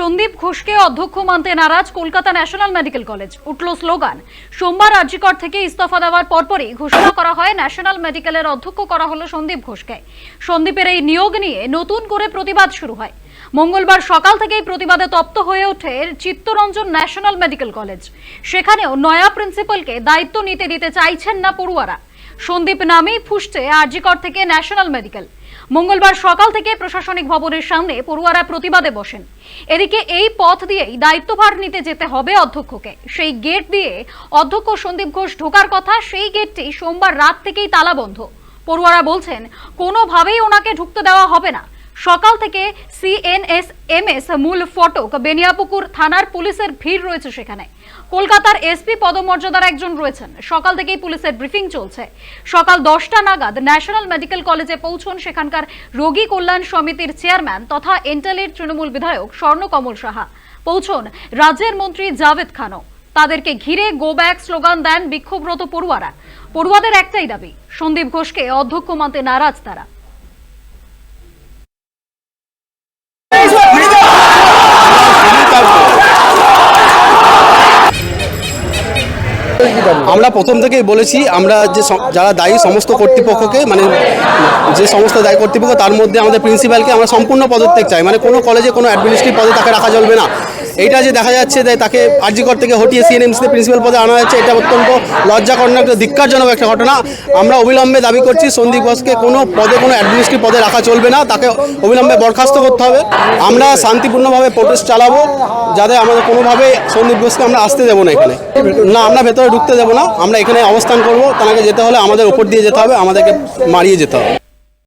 সন্দীপ ঘোষকে অধ্যক্ষ মানতে নারাজ কলকাতা ন্যাশনাল মেডিকেল কলেজ। উঠল স্লোগান, সোমবার রাজ্যকর থেকে ইস্তফা দেওয়ার পরপরই ঘোষণা করা হয় ন্যাশনাল মেডিকেলের অধ্যক্ষ করা হলো সন্দীপ ঘোষকে। সন্দীপের এই নিয়োগ নিয়ে নতুন করে প্রতিবাদ শুরু হয়। মঙ্গলবার সকাল থেকেই প্রতিবাদে তপ্ত হয়ে ওঠে চিত্তরঞ্জন ন্যাশনাল মেডিকেল কলেজ। সেখানেও নয়া প্রিন্সিপালকে দায়িত্ব নিতে দিতে চাইছেন না পড়ুয়ারা। সন্দীপ নামেই ফুসছে আরজিকর থেকে ন্যাশনাল মেডিকেল। মঙ্গলবার সকাল থেকে প্রশাসনিক ভবনের সামনে পড়ুয়ারা প্রতিবাদে বসেন। এদিকে এই পথ দিয়েই দায়িত্বভার নিতে যেতে হবে অধ্যক্ষকে। সেই গেট দিয়ে অধ্যক্ষ সন্দীপ ঘোষ ঢোকার কথা সেই গেটটি সোমবার রাত থেকেই তালাবন্ধ। পড়ুয়ারা বলছেন, কোনোভাবেই ওনাকে ঢুকতে দেওয়া হবে না। সকাল থেকে সিএনএস এমএস মূল ফটক বেনিয়াপুকুর থানার পুলিশের ভিড় রয়েছে সেখানে। কলকাতার এসপি পদমর্যাদার একজন রয়েছেন। সকাল থেকেই পুলিশের ব্রিফিং চলছে। সকাল দশটা নাগাদ ন্যাশনাল মেডিকেল কলেজে পৌঁছন সেখানকার রোগী কল্যাণ সমিতির চেয়ারম্যান তথা এন্টালের তৃণমূল বিধায়ক স্বর্ণকমল সাহা। পৌঁছন রাজ্যের মন্ত্রী জাভেদ খানও। তাদেরকে ঘিরে গো ব্যাক স্লোগান দেন বিক্ষোভরত পড়ুয়ারা। পড়ুয়াদের একটাই দাবি, সন্দীপ ঘোষকে অধ্যক্ষ মানতে নারাজ তারা। আমরা প্রথম থেকেই বলেছি, আমরা যে যারা দায়ী সমস্ত কর্তৃপক্ষকে মানে যে সমস্ত দায়ী কর্তৃপক্ষ, তার মধ্যে আমাদের প্রিন্সিপালকে আমরা সম্পূর্ণ পদত্যাগ চাই। মানে কোনো কলেজে কোনো অ্যাডমিনিস্ট্রেটিভ পদে তাকে রাখা চলবে না। এইটা যে দেখা যাচ্ছে যে তাকে আরজিকর থেকে হটিয়ে সিএনএমসিতে প্রিন্সিপাল পদে আনা হচ্ছে এটা অত্যন্ত লজ্জাকরণ একটা ধিক্কারজনক একটা ঘটনা। আমরা অবিলম্বে দাবি করছি, সন্দীপ ঘোষকে কোনো পদে, কোনো অ্যাডমিনিস্ট্রেটিভ পদে রাখা চলবে না, তাকে অবিলম্বে বরখাস্ত করতে হবে। আমরা শান্তিপূর্ণভাবে প্রোটেস্ট চালাবো, যাতে আমাদের কোনোভাবে সন্দীপ ঘোষকে আমরা আসতে দেবো না এখানে। না, আমরা ভেতরে ঢুকতে দেবো না, আমরা এখানে অবস্থান করব তাকে যেতে হলে আমাদের উপর দিয়ে যেতে হবে, আমাদেরকে মারিয়ে যেতে হবে।